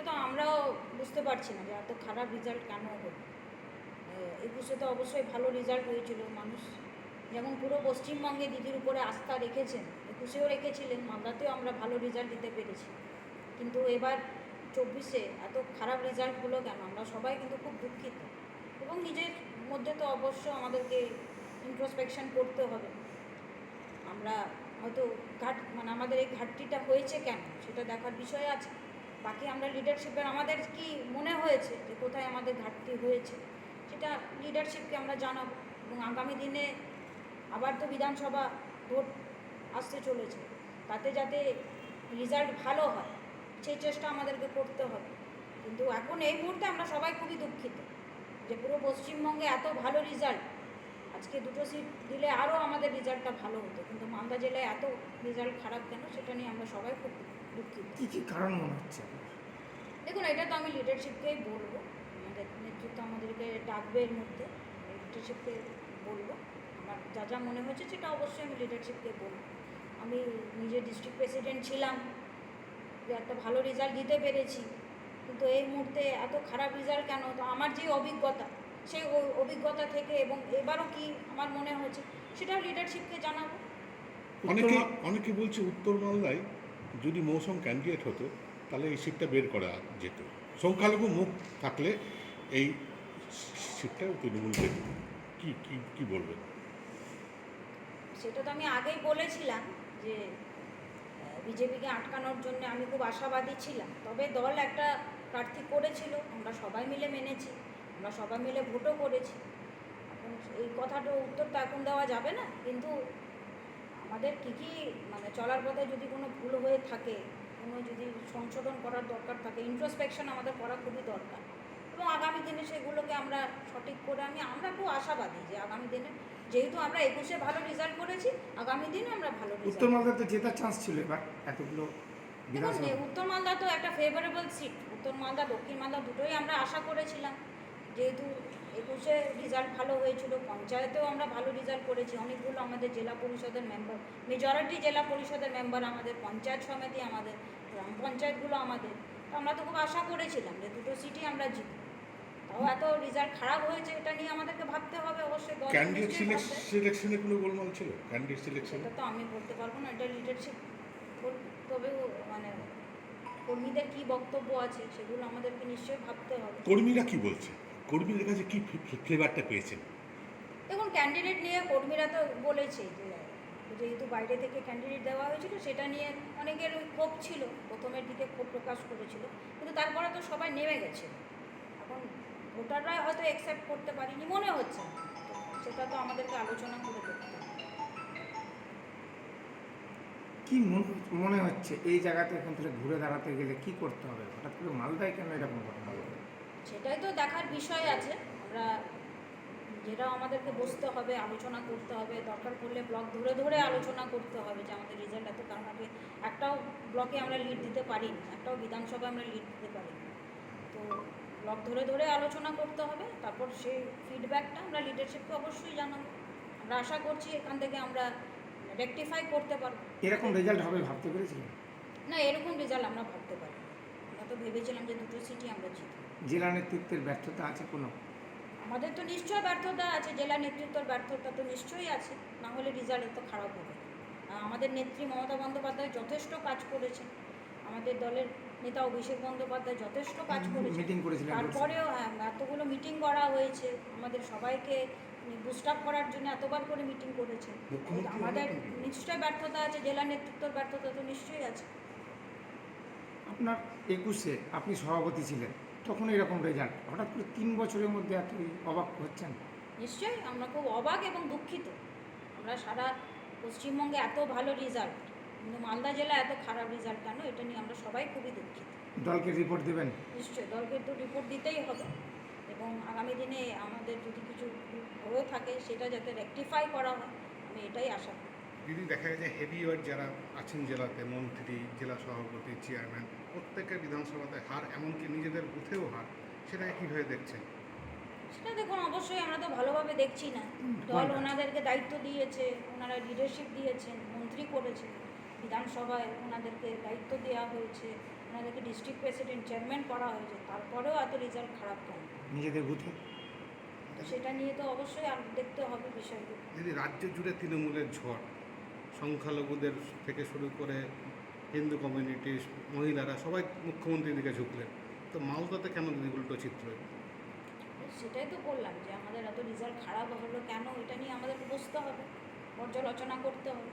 সেটা তো আমরাও বুঝতে পারছি না যে এত খারাপ রেজাল্ট কেন হলো। একুশে তো অবশ্যই ভালো রেজাল্ট হয়েছিল। মানুষ যেমন পুরো পশ্চিমবঙ্গে দিদির উপরে আস্থা রেখেছেন, একুশেও রেখেছিলেন, মালদাতেও আমরা ভালো রেজাল্ট দিতে পেরেছি। কিন্তু এবার চব্বিশে এত খারাপ রেজাল্ট হলো কেন? আমরা সবাই কিন্তু খুব দুঃখিত। এবং নিজের মধ্যে তো অবশ্য আমাদেরকে ইন্ট্রোস্পেকশন করতে হবে। আমরা হয়তো ঘাট মানে আমাদের এই ঘাটতিটা হয়েছে কেন? সেটা দেখার বিষয় আছে। বাকি আমরা লিডারশিপের আমাদের কি মনে হয়েছে যে কোথায় আমাদের ঘাটতি হয়েছে, সেটা লিডারশিপকে আমরা জানাব এবং আগামী দিনে আবার তো বিধানসভা ভোট আসতে চলেছে, তাতে যাতে রেজাল্ট ভালো হয়, সেই চেষ্টা আমাদেরকে করতে হবে। কিন্তু এখন এই মুহূর্তে আমরা সবাই খুবই দুঃখিত যে পুরো পশ্চিমবঙ্গে এত ভালো রেজাল্ট আজকে দুটো সিট দিলে আরও আমাদের রেজাল্টটা ভালো হতো, কিন্তু মালদা জেলায় এত রেজাল্ট খারাপ কেন, সেটা নিয়ে আমরা সবাই খুব দুঃখিত। কি কি কারণ মনে হচ্ছে? দেখুন এটা তো আমি লিডারশিপকেই বলব। আমাদের নেতৃত্ব আমাদেরকে ডাকবে এর মধ্যে। লিডারশিপকে বলব। আমার যা যা মনে হয়েছে সেটা অবশ্যই আমি লিডারশিপকে বলব। আমি নিজে ডিস্ট্রিক্ট প্রেসিডেন্ট ছিলাম। যে একটা ভালো রেজাল্ট দিতে পেরেছি। কিন্তু এই মুহূর্তে এত খারাপ রেজাল্ট কেন? তো আমার যে অভিজ্ঞতা সেই অভিজ্ঞতা থেকে এবং এবারও কি আমার মনে হয়েছে সেটাও লিডারশিপকে জানাব। অনেকে অনেকে বলছে উত্তর মালদায় যদি মৌসুম ক্যান্ডিডেট হতো, তাহলে এই সিটটা বের করা যেত। সংখ্যালঘু মুখ থাকলে এই সিটটা তৃণমূল পেত কি কি কি বলবেন? সেটা তো আমি আগেই বলেছিলাম যে বিজেপিকে আটকানোর জন্য আমি খুব আশাবাদী ছিলাম। তবে দল একটা প্রার্থী করেছিল, আমরা সবাই মিলে মেনেছি, আমরা সবাই মিলে ভোটও করেছি। এখন এই কথাটা উত্তর তো এখন দেওয়া যাবে না। কিন্তু আমাদের কী কী মানে চলার পথে যদি কোনো ভুল হয়ে থাকে কোনো যদি সংশোধন করার দরকার থাকে ইন্ট্রোস্পেকশন আমাদের করা খুবই দরকার। এবং আগামী দিনে সেগুলোকে আমরা সঠিক করে আমি আমরা খুব আশাবাদী যে আগামী দিনে যেহেতু আমরা একুশে ভালো রেজাল্ট করেছি আগামী দিনে আমরা ভালো উত্তর রেজাল্ট মালদাতে জেতার চান্স ছিল এবার এতগুলো উত্তর মালদা তো একটা ফেভারেবল সিট উত্তর মালদা দক্ষিণ মালদা দুটোই আমরা আশা করেছিলাম। যেহেতু একুশে রেজাল্ট ভালো হয়েছিল পঞ্চায়েতেও আমরা ভালো রেজাল্ট করেছি অনেকগুলো আমাদের জেলা পরিষদের মেম্বার মেজরিটি জেলা পরিষদের মেম্বার আমাদের পঞ্চায়েত সমিতি আমাদের গ্রাম পঞ্চায়েতগুলো আমাদের। তো আমরা তো খুব আশা করেছিলাম যে দুটো সিটই আমরা জিতব। তাও এত রেজাল্ট খারাপ হয়েছে এটা নিয়ে আমাদেরকে ভাবতে হবে অবশ্যই ক্যান্ডিডেট। সিলেকশনে কোনো গোলমাল ছিল? ক্যান্ডিডেট সিলেকশনে সেটা তো আমি বলতে পারব না এটা লিডারশিপ তবে মানে কর্মীদের কি বক্তব্য আছে সেগুলো আমাদেরকে নিশ্চয়ই ভাবতে হবে। কর্মীরা কি বলছে? কর্মীদের কাছে কি ফ্লেভারটা পেয়েছেন? দেখুন ক্যান্ডিডেট নিয়ে কর্মীরা তো বলেছে যে যেহেতু বাইরে থেকে ক্যান্ডিডেট দেওয়া হয়েছিল সেটা নিয়ে অনেকের ওই ক্ষোভ ছিল প্রথমের দিকে ক্ষোভ প্রকাশ করেছিল কিন্তু তারপরে তো সবাই নেমে গেছে। এখন ভোটাররা হয়তো অ্যাকসেপ্ট করতে পারিনি মনে হচ্ছে সেটা তো আমাদেরকে আলোচনা করে দেখতে হবে। কি মন- মনে হচ্ছে এই জায়গাতে এখন থেকে ঘুরে দাঁড়াতে গেলে কি করতে হবে? হঠাৎ করে মালদায় কেন এরকম ঘটনা? হলো সেটাই তো দেখার বিষয় আছে। আমরা যেটা আমাদেরকে বসতে হবে আলোচনা করতে হবে। দরকার পড়লে ব্লক ধরে ধরে আলোচনা করতে হবে যে আমাদের রেজাল্ট এত কারণ আগে একটাও ব্লকে আমরা লিড দিতে পারি একটাও বিধানসভায় আমরা লিড দিতে পারি তো ব্লক ধরে ধরে আলোচনা করতে হবে তারপর সেই ফিডব্যাকটা আমরা লিডারশিপকে অবশ্যই জানাব। আমরা আশা করছি এখান থেকে আমরা রেকটিফাই করতে পারব। এরকম রেজাল্ট হবে ভাবতে পেরেছিলেন? না এরকম রেজাল্ট আমরা ভাবতে পারি ভেবেছিলাম যে দুটো সিটি আমরা জিতব। জেলা নেতৃত্বের ব্যর্থতা আছে কোনো? আমাদের তো নিশ্চয় ব্যর্থতা আছে জেলা নেতৃত্বর ব্যর্থতা তো নিশ্চয়ই আছে না হলে রেজাল্ট এত খারাপ হবে। আমাদের নেত্রী মমতা বন্দ্যোপাধ্যায় যথেষ্ট কাজ করেছেন আমাদের দলের নেতা অভিষেক বন্দ্যোপাধ্যায় যথেষ্ট কাজ করেছেন। করেছিলেন তারপরেও হ্যাঁ এতগুলো মিটিং করা হয়েছে আমাদের সবাইকে বুস্ট আপ করার জন্য এতবার করে মিটিং করেছে আমাদের অনেক মিটিং নিশ্চয় ব্যর্থতা আছে জেলা নেতৃত্বর ব্যর্থতা তো নিশ্চয়ই আছে। আপনার একুশে আপনি সভাপতি ছিলেন তখন এরকম রেজাল্ট হঠাৎ করে তিন বছরের মধ্যে এত অবাক হচ্ছেন? নিশ্চয়ই আমরা খুব অবাক এবং দুঃখিত। আমরা সারা পশ্চিমবঙ্গে এত ভালো রেজাল্ট কিন্তু মালদা জেলা এত খারাপ রেজাল্ট কেন? এটা নিয়ে আমরা সবাই খুবই দুঃখিত। দলকে রিপোর্ট দেবেন? নিশ্চয়ই দলকে তো রিপোর্ট দিতেই হবে। এবং আগামী দিনে আমাদের যদি কিছু হয়ে থাকে সেটা যাতে রেকটিফাই করা হয় আমি এটাই আশা করি। দিদি দেখা যায় যে হেভিওয়েট যারা আছেন জেলাতে মন্ত্রী জেলা সভাপতি চেয়ারম্যান প্রত্যেকের বিধানসভাতে হার এমনকি নিজেদের বুথেও হার সেটাকে কীভাবে দেখছেন সেটা দেখুন অবশ্যই আমরা তো ভালোভাবে দেখছি না। দল ওনাদেরকে দায়িত্ব দিয়েছে ওনারা লিডারশিপ দিয়েছেন মন্ত্রী করেছেন বিধানসভায় ওনাদেরকে দায়িত্ব দেওয়া হয়েছে ওনাদেরকে ডিস্ট্রিক্ট প্রেসিডেন্ট চেয়ারম্যান করা হয়েছে তারপরেও এত রেজাল্ট খারাপ কেন? নিজেদের বুথে? সেটা নিয়ে তো অবশ্যই আর দেখতে হবে বিষয়গুলো। যদি রাজ্য জুড়ে তৃণমূলের ঝড় সংখ্যালঘুদের থেকে শুরু করে হিন্দু কমিউনিটি মহিলারা সবাই মুখ্যমন্ত্রীর দিকে ঝুঁকলেন। তো মালদাতে কেন দিদি উল্টো চিত্র? সেটাই তো বললাম যে আমাদের এত রেজাল্ট খারাপ হলো কেন? এটা নিয়ে আমাদেরকে বুঝতে হবে, পর্যালোচনা করতে হবে।